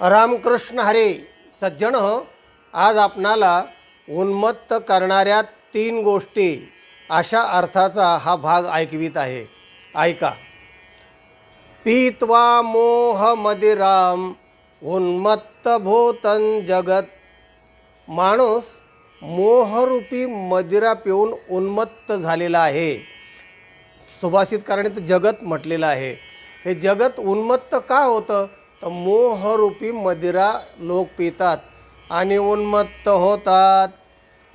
रामकृष्ण हरे सज्जन आज आपणाला उन्मत्त करणाऱ्या तीन गोष्टी अशा अर्थाचा हा भाग ऐकवित आहे. ऐका. पीत्वा मोह मदिराम उन्मत्त भूतन जगत. माणूस मोहरूपी मदिरा पिऊन उन्मत्त झालेला आहे. सुभाषितकाराने तर जगत म्हटलेलं आहे. हे जगत उन्मत्त का होतं? तर मोहरूपी मदिरा लोक पितात आणि उन्मत्त होतात.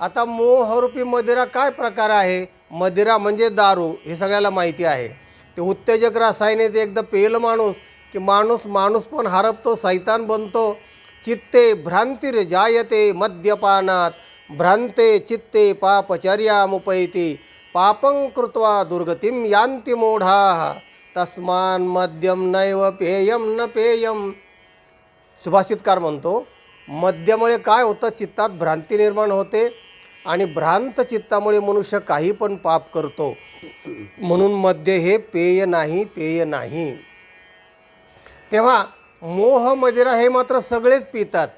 आता मोहरूपी मदिरा काय प्रकार आहे? मदिरा म्हणजे दारू हे सगळ्याला माहिती आहे. ते उत्तेजक रासायने ते एकदा पेलं माणूस की माणूस माणूस पण हरपतो सैतान बनतो. चित्ते भ्रांतीर जायते मद्यपानात. भ्रांते चित्ते पापचर्यामुपैती. पापं कृत्वा दुर्गतीम यांती मोढा. तस्मान मद्यम नैव पेयम न पेयम सुभाषितकार म्हणतो मद्यामुळे काय होतं? चित्तात भ्रांती निर्माण होते आणि भ्रांत चित्तामुळे मनुष्य काही पण पाप करतो. म्हणून मद्य हे पेय नाही पेय नाही. तेव्हा मोह मदिरा हे मात्र सगळेच पितात.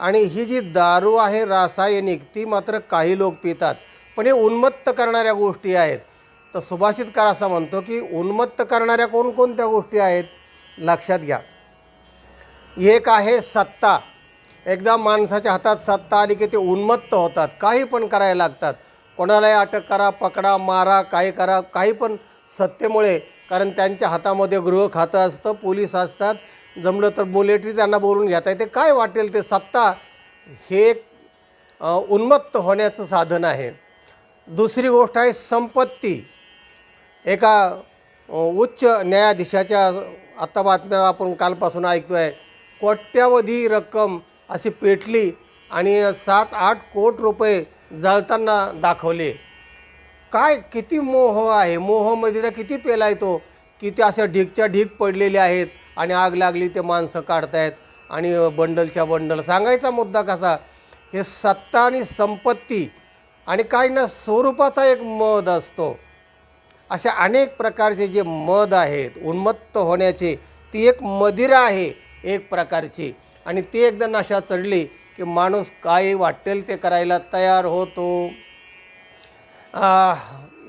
आणि ही जी दारू आहे रासायनिक ती मात्र काही लोक पितात. पण हे उन्मत्त करणाऱ्या गोष्टी आहेत. तर सुभाषितकार असा म्हणतो की उन्मत्त करणाऱ्या कोणकोणत्या गोष्टी आहेत लक्षात घ्या. एक आहे सत्ता. एकदा माणसाच्या हातात सत्ता आली की ते उन्मत्त होतात. काही पण करायला लागतात. कोणालाही अटक करा पकडा मारा काही करा काही पण सत्तेमुळे. कारण त्यांच्या हातामध्ये गृह खातं असतं पोलीस असतात. जमलं तर बुलेटरी त्यांना बोलून घेता येते. काय वाटेल ते सत्ता? हे एक उन्मत्त होण्याचं साधन आहे. दुसरी गोष्ट आहे संपत्ती. एका उच्च न्यायाधीशाच्या आत्ता बातम्या आपण कालपासून ऐकतो आहे कोट्यावधी रक्कम अशी पेटली आणि सात आठ कोट रुपये जळताना दाखवले. काय किती मोह आहे? मोहमध्ये किती पेला येतो किती अशा ढीकच्या ढीक पडलेले आहेत आणि आग लागली ते माणसं काढतायत आणि बंडलच्या बंडल. सांगायचा मुद्दा कसा? हे सत्ता आणि संपत्ती आणि काही ना स्वरूपाचा एक मद असतो. अशा अनेक प्रकारचे जे मद आहेत उन्मत्त होण्याचे ती एक मदिरा आहे एक प्रकारची. आणि ती एकदा नशा चढली की माणूस काही वाटेल ते करायला तयार होतो.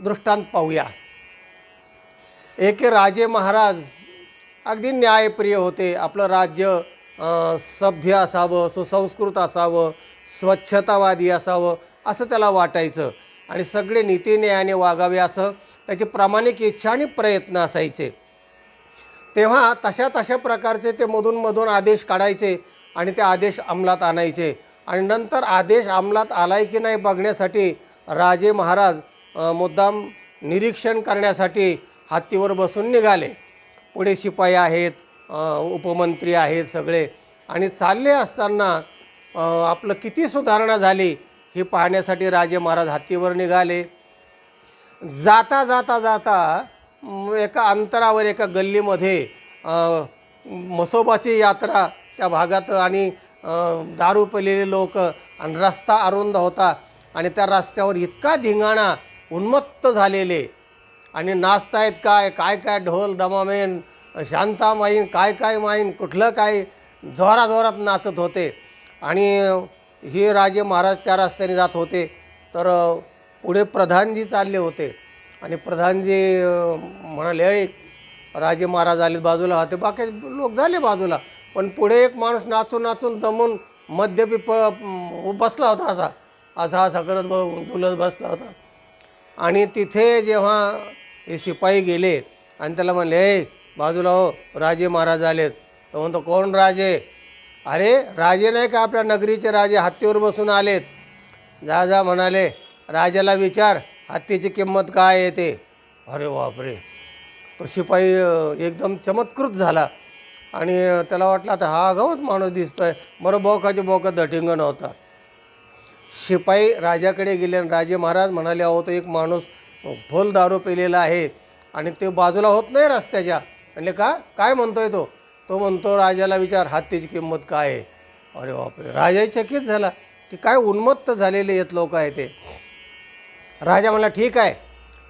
दृष्टांत पाहूया. एके राजे महाराज अगदी न्यायप्रिय होते. आपलं राज्य सभ्य असावं सुसंस्कृत असावं स्वच्छतावादी असावं असं त्याला वाटायचं. आणि सगळे नीतीन्यायाने वागावे असं त्याची प्रामाणिक इच्छा आणि प्रयत्न असायचे. तेव्हा तशा तशा प्रकारचे ते मधून मधून आदेश काढायचे आणि ते आदेश अंमलात आणायचे. आणि नंतर आदेश अंमलात आलाय की नाही बघण्यासाठी राजे महाराज मुद्दाम निरीक्षण करण्यासाठी हत्तीवर बसून निघाले. पुढे शिपाई आहेत उपमंत्री आहेत सगळे. आणि चालले असताना आपलं किती सुधारणा झाली हे पाहण्यासाठी राजे महाराज हत्तीवर निघाले. जाता जाता जाता एका अंतरावर एका गल्लीमध्ये मसोबाची यात्रा त्या भागात आणि दारू पिलेले लोक आणि रस्ता अरुंद होता आणि त्या रस्त्यावर इतका धिंगाणा उन्मत्त झालेले. आणि नाचतायत काय काय काय ढोल दमामेन शांता माईन काय काय माईन कुठलं काय जोराजोरात नाचत होते. आणि हे राजे महाराज त्या रस्त्याने जात होते. तर पुढे प्रधानजी चालले होते. आणि प्रधानजी म्हणाले "ऐ राजे महाराज आले बाजूला. होते बाकी लोक झाले बाजूला. पण पुढे एक माणूस नाचून नाचून दमून मद्यपी प बसला होता असा. असा असा करत डुलत बसला होता. आणि तिथे जेव्हा हे शिपाई गेले आणि त्याला म्हणले हे बाजूला हो राजे महाराज आलेत. तर म्हणतो कोण राजे? अरे राजे नाही का आपल्या नगरीचे राजे हत्तीवर बसून आलेत? जा जा म्हणाले. राजाला विचार हत्तीची किंमत काय येते अरे बापरे. तो शिपाई एकदम चमत्कृत झाला. आणि त्याला वाटलं आता हा आगाऊच माणूस दिसतोय. बरं बोकाचे बोका दटिंगण नव्हता. शिपाई राजाकडे गेले आणि राजे महाराज म्हणाले अहो तो एक माणूस फुल दारू पिलेला आहे आणि ते बाजूला होत नाही रस्त्याच्या. म्हणले का? काय म्हणतोय तो? तो म्हणतो राजाला विचार हत्तीची किंमत काय आहे? अरे बापरे. राजाही चकित झाला की काय उन्मत्त झालेले आहेत लोक आहे ते. राजा म्हणला ठीक आहे.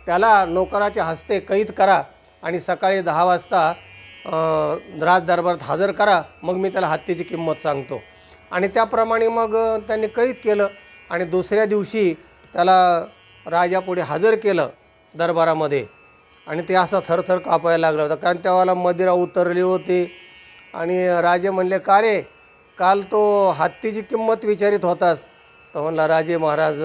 त्याला नोकराच्या हस्ते कैद करा आणि सकाळी दहा वाजता राजदरबारात हजर करा. मग मी त्याला हत्तीची किंमत सांगतो. आणि त्याप्रमाणे मग त्यांनी कैद केलं आणि दुसऱ्या दिवशी त्याला राजापुढे हजर केलं दरबारामध्ये. आणि ते असं थरथर कापायला लागलं होतं कारण त्यावेळेला मदिरा उतरली होती. आणि राजे म्हणले का रे? काल तो हत्तीची किंमत विचारित होतास. तर म्हणला राजे महाराज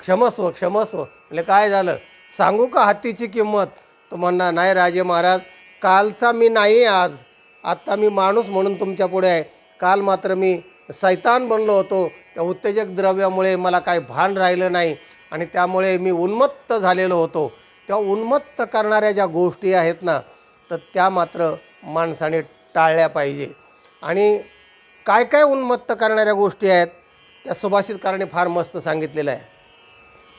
क्षमस्व क्षमस्व. म्हणजे काय झालं? सांगू का हत्तीची किंमत? तो म्हणणार नाही राजे महाराज कालचा मी नाही आज. आत्ता मी माणूस म्हणून तुमच्यापुढे आहे. काल मात्र मी सैतान बनलो होतो. त्या उत्तेजक द्रव्यामुळे मला काय भान राहिलं नाही आणि त्यामुळे मी उन्मत्त झालेलो होतो. त्या उन्मत्त करणाऱ्या ज्या गोष्टी आहेत ना तर त्या मात्र माणसाने टाळल्या पाहिजे. आणि काय काय उन्मत्त करणाऱ्या गोष्टी आहेत त्या सुभाषितकाराने फार मस्त सांगितलेलं आहे.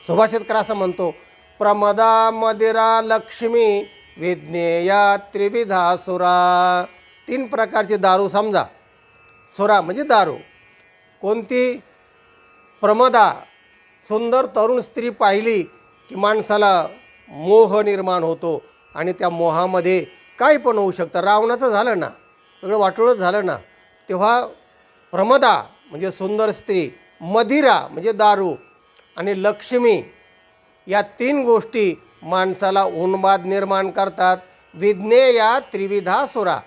सुभाषितकर असं म्हणतो प्रमदा मदिरा लक्ष्मी विज्ञेया त्रिविधा सुरा. तीन प्रकारची दारू समजा. सुरा म्हणजे दारू. कोणती? प्रमदा. सुंदर तरुण स्त्री पाहिली की माणसाला मोह निर्माण होतो आणि त्या मोहामध्ये काही पण होऊ शकतं. रावणाचं झालं ना सगळं वाटोळच झालं ना तेव्हा प्रमदा म्हणजे सुंदर स्त्री मदिरा म्हणजे दारू आणि लक्ष्मी या तीन गोष्टी माणसाला उन्माद निर्माण करतात. विज्ञेया त्रिविधा सुरा.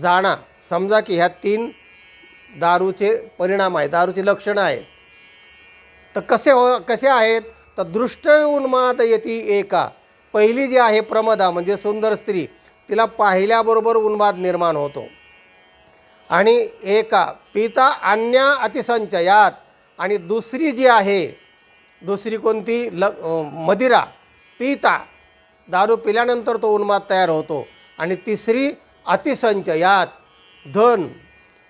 जाणा समजा की ह्या तीन दारूचे परिणाम आहेत दारूची लक्षणं आहेत. तर कसे हो कसे आहेत? तर दृष्ट उन्माद येती एका. पहिली जी आहे प्रमदा म्हणजे सुंदर स्त्री तिला पाहिल्याबरोबर उन्माद निर्माण होतो. आणि एका पिता अन्या अतिसंचयात. आणि दुसरी जी आहे दुसरी कोणती? ल मदिरा पिता. दारू पिल्यानंतर तो उन्माद तयार होतो. आणि तिसरी अतिसंचय यात धन.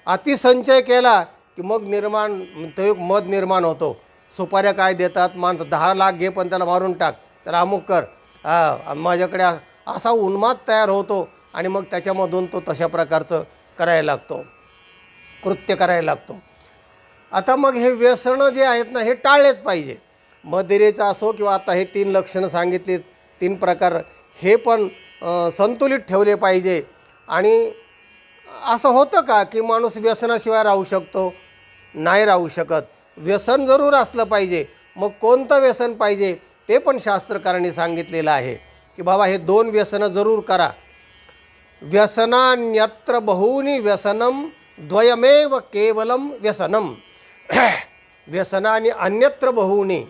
अतिसंचय केला की मग निर्माण तो मध निर्माण होतो. सुपाऱ्या काय देतात? माणसं दहा लाख घे पण त्याला मारून टाक. त्याला अमुक कर. हा माझ्याकडे असा उन्माद तयार होतो आणि मग त्याच्यामधून तो तशा प्रकारचं करायला लागतो. कृत्य करायला लागतो. आता मग हे व्यसनं जे आहेत ना हे टाळलेच पाहिजे. मदिरेचं असो किंवा आता हे तीन लक्षणं सांगितलीत तीन प्रकार हे पण संतुलित ठेवले पाहिजे. आणि असं होतं का की माणूस व्यसनाशिवाय राहू शकतो? नाही राहू शकत. व्यसन जरूर असलं पाहिजे. मग कोणतं व्यसन पाहिजे? ते पण शास्त्रकारांनी सांगितलेलं आहे की बाबा हे दोन व्यसनं जरूर करा. व्यसनान्यत्र बहूनी व्यसनम द्वयमेव केवलम व्यसनम व्यसनाने अन्यत्र बहूनी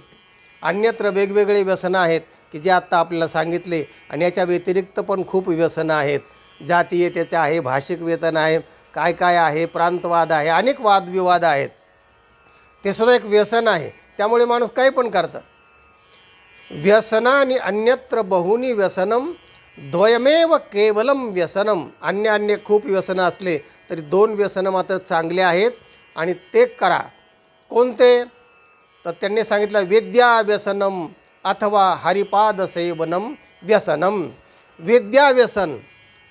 अन्यत्र वेगवेगळे व्यसनं आहेत की जे आत्ता आपल्याला सांगितले आणि याच्या व्यतिरिक्त पण खूप व्यसनं आहेत. जातीयतेचं आहे भाषिक वेतन आहे काय काय आहे प्रांतवाद आहे अनेक वादविवाद आहेत. ते सुद्धा एक व्यसन आहे. त्यामुळे माणूस काही पण करतात आणि अन्यत्र बहुनी व्यसनम द्वयमेव केवलम व्यसनम. अन्य अन्य खूप व्यसनं असले तरी दोन व्यसनं मात्र चांगले आहेत आणि ते करा. कोणते? तर त्यांनी सांगितलं विद्या व्यसनम अथवा हरिपाद सेवनम व्यसनम। विद्या व्यसन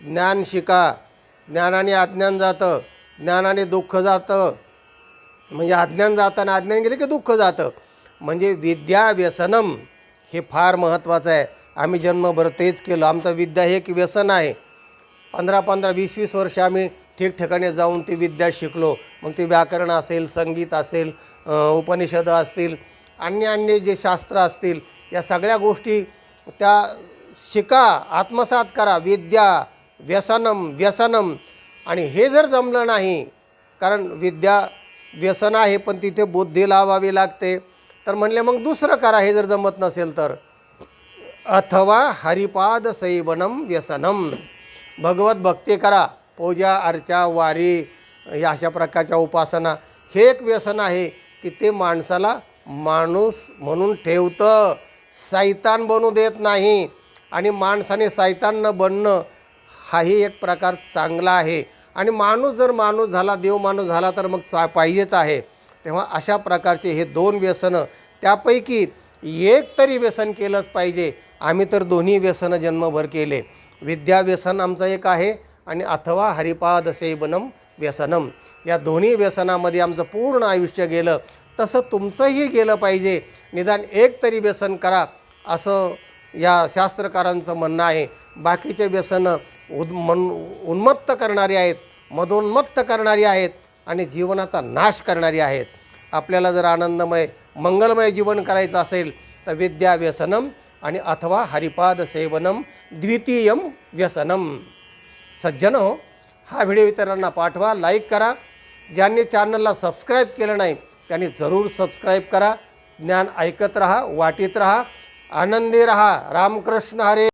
ज्ञान शिका ज्ञानाने अज्ञान जातं ज्ञानाने दुःख जातं. म्हणजे अज्ञान जातं आणि अज्ञान गेले की दुःख जातं. म्हणजे विद्या व्यसनम हे फार महत्त्वाचं आहे. आम्ही जन्मभर तेच केलं. आमचं विद्या हे एक व्यसन आहे. पंधरा पंधरा वीस वीस वर्ष आम्ही ठिकठिकाणी जाऊन ती विद्या शिकलो. मग ते व्याकरण असेल संगीत असेल उपनिषदं असतील अन्य अन्य जे शास्त्र असतील या सगळ्या गोष्टी त्या शिका आत्मसात करा. विद्या व्यसनम व्यसनम. आणि हे जर जमलं नाही कारण विद्या व्यसन आहे पण तिथे बुद्धी लावावी लागते. तर म्हणले मग दुसरं करा हे जर जमत नसेल तर. अथवा हरिपाद सैवनम व्यसनम. भगवत भक्ती करा. पूजा अर्चा वारी या अशा प्रकारच्या उपासना हे एक व्यसन आहे की ते माणसाला माणूस म्हणून ठेवतं. सैतान बनू देत नाही आणि माणसाने सैतान न बनणं हाही एक प्रकार चांगला आहे. आणि माणूस जर माणूस झाला देव माणूस झाला तर मग चा पाहिजेच आहे. तेव्हा अशा प्रकारचे हे दोन व्यसनं त्यापैकी एक तरी व्यसन केलंच पाहिजे. आम्ही तर दोन्ही व्यसनं जन्मभर केले. विद्या व्यसन आमचं एक आहे आणि अथवा हरिपाद सेवनम व्यसनम. या दोन्ही व्यसनामध्ये आमचं पूर्ण आयुष्य गेलं. तसं तुमचंही गेलं पाहिजे. निदान एक तरी व्यसन करा असं या शास्त्रकारांचं म्हणणं आहे. बाकीचे व्यसनं उद मन उन्मत्त करणारी आहेत मदोन्मत्त करणारी आहेत आणि जीवनाचा नाश करणारी आहेत. आपल्याला जर आनंदमय मंगलमय जीवन करायचं असेल तर विद्या व्यसनम आणि अथवा हरिपाद सेवनम द्वितीयम व्यसनम. सज्जन हो हा व्हिडिओ इतरांना पाठवा लाईक करा. ज्यांनी चॅनलला सबस्क्राईब केलं नाही त्यांनी जरूर सबस्क्राईब करा. ज्ञान ऐकत रहा वाटीत रहा. आनंदी रहा. रामकृष्ण हरे.